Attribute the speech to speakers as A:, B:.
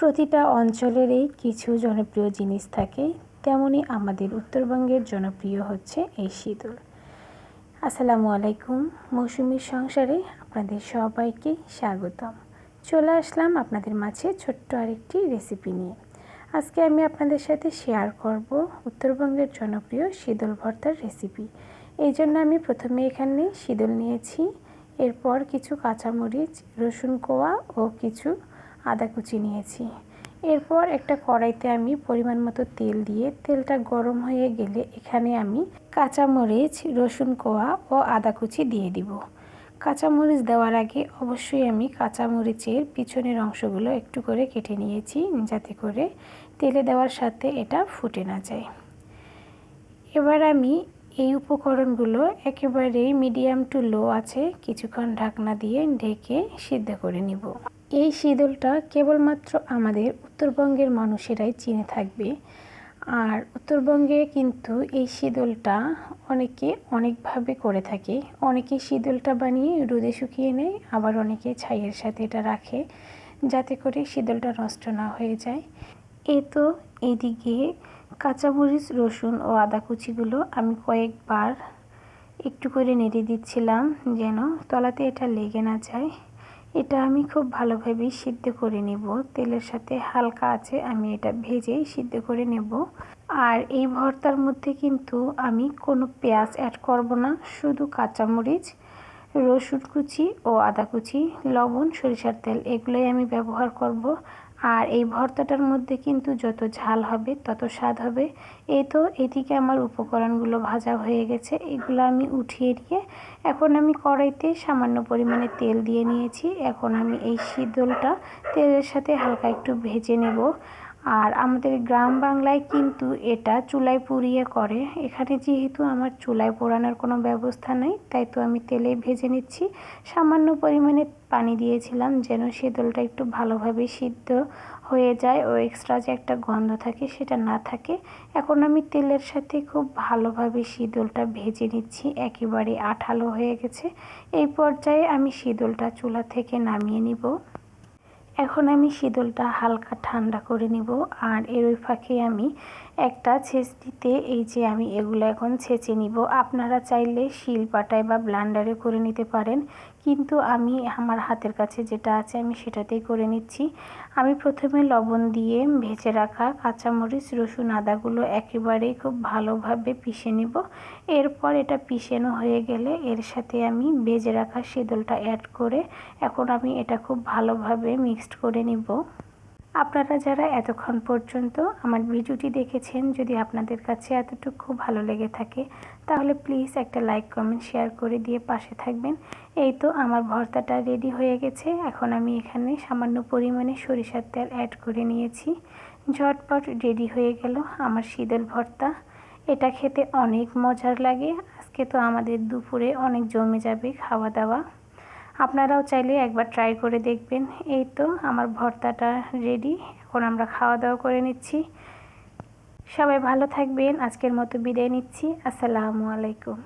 A: প্রতিটা অঞ্চলেরই কিছু জনপ্রিয় জিনিস থাকে, তেমনি আমাদের উত্তরবঙ্গের জনপ্রিয় হচ্ছে এই শীতল আসসালামু আলাইকুম মৌসুমীর সংসারে আপনাদের সবাইকে স্বাগতম। চলে আসলাম আপনাদের মাঝে ছোট্ট আরেকটি রেসিপি নিয়ে। আজকে আমি আপনাদের সাথে শেয়ার করব উত্তরবঙ্গের জনপ্রিয় শীতল ভর্তার রেসিপি এই জন্য আমি প্রথমে এখানে শীতল নিয়েছি, এরপর কিছু কাঁচামরিচ, রসুন কোয়া ও কিছু আদা কুচি নিয়েছি। এরপর একটা কড়াইতে আমি পরিমাণ মতো তেল দিয়ে তেলটা গরম হয়ে গেলে এখানে আমি কাঁচামরিচ, রসুন কোয়া ও আদা কুচি দিয়ে দিব। কাঁচামরিচ দেওয়ার আগে অবশ্যই আমি কাঁচামরিচের পিছনের অংশগুলো একটু করে কেটে নিয়েছি যাতে করে তেলে দেওয়ার সাথে এটা ফুটে না যায়। এবার আমি এই উপকরণগুলো একেবারেই মিডিয়াম টু লো আছে কিছুক্ষণ ঢাকনা দিয়ে ঢেকে সিদ্ধ করে নিব। এই শীতলটা কেবলমাত্র আমাদের উত্তরবঙ্গের মানুষেরাই চিনে থাকবে। আর উত্তরবঙ্গে কিন্তু এই শীতলটা অনেকে অনেকভাবে করে থাকে। অনেকে শীতলটা বানিয়ে রোদে শুকিয়ে নেয়, আবার অনেকে ছাইয়ের সাথে এটা রাখে যাতে করে শীতলটা নষ্ট না হয়ে যায়। এ তো এদিকে কাঁচামরিচ, রসুন ও আদা কুচিগুলো আমি কয়েকবার একটু করে নেড়ে দিচ্ছিলাম যেন তলাতে এটা লেগে না যায়। এটা আমি খুব ভালোভাবেই সিদ্ধ করে নেব। তেলের সাথে হালকা আছে, আমি এটা ভেজেই সিদ্ধ করে নেব। আর এই ভর্তার মধ্যে কিন্তু আমি কোনো পেঁয়াজ অ্যাড করব না, শুধু কাঁচামরিচ, রসুন কুচি ও আদা কুচি, লবণ, সরিষার তেল, এগুলোই আমি ব্যবহার করব। আর এই ভর্তাটার মধ্যে কিন্তু যত ঝাল হবে, তত স্বাদ হবে। এই তো এদিকে আমার উপকরণগুলো ভাজা হয়ে গেছে। এগুলো আমি উঠিয়ে দিয়ে এখন আমি কড়াইতে সামান্য পরিমাণে তেল দিয়ে নিয়েছি। এখন আমি এই শীতলটা তেলের সাথে হালকা একটু ভেজে নেব। আর আমাদের গ্রাম বাংলায় কিন্তু এটা চুলায় পুড়িয়ে করে। এখানে যেহেতু আমার চুলায় পোড়ানোর কোনো ব্যবস্থা নেই, তাই তো আমি তেলে ভেজে নিচ্ছি। সামান্য পরিমাণে পানি দিয়েছিলাম যেন শীতলটা একটু ভালোভাবে সিদ্ধ হয়ে যায় ও এক্সট্রা যে একটা গন্ধ থাকে সেটা না থাকে। এখন আমি তেলের সাথে খুব ভালোভাবে শীতলটা ভেজে নিচ্ছি, একেবারে আঠালো হয়ে গেছে। এই পর্যায়ে আমি শীতলটা চুলা থেকে নামিয়ে নিব। এখন আমি শীতলটা হালকা ঠান্ডা করে নিব, আর এর ওই ফাঁকে আমি একটা ছেঁচটিতে এই যে আমি এগুলো এখন ছেঁচে নিব। আপনারা চাইলে শিল পাটায় বা ব্লান্ডারে করে নিতে পারেন। কিন্তু আমি আমার হাতের কাছে যেটা আছে আমি সেটাতেই করে নিচ্ছি। আমি প্রথমে লবণ দিয়ে ভেজে রাখা কাঁচামরিচ, রসুন, আদাগুলো একেবারেই খুব ভালোভাবে পিষে নিব। এরপর এটা পিষেনো হয়ে গেলে এর সাথে আমি ভেজে রাখা শীতলটা অ্যাড করে এখন আমি এটা খুব ভালোভাবে মিক্সড করে নিব। আপনারা যারা এতক্ষণ পর্যন্ত আমার ভিডিওটি দেখেছেন, যদি আপনাদের কাছে এতটুকু ভালো লেগে থাকে, তাহলে প্লিজ একটা লাইক, কমেন্ট, শেয়ার করে দিয়ে পাশে থাকবেন। এই তো আমার ভর্তাটা রেডি হয়ে গেছে। এখন আমি এখানে সামান্য পরিমাণে সরিষার তেল অ্যাড করে নিয়েছি। ঝটপট রেডি হয়ে গেল আমার শীতল ভর্তা। এটা খেতে অনেক মজার লাগে। আজকে তো আমাদের দুপুরে অনেক জমে যাবে খাওয়া দাওয়া। আপনারাও চাইলে একবার ট্রাই করে দেখবেন। এই তো আমার ভর্তাটা রেডি এখন আমরা খাওয়া দাওয়া করে নিচ্ছি। সবাই ভালো থাকবেন। আজকের মতো বিদায় নিচ্ছি। আসসালামু আলাইকুম।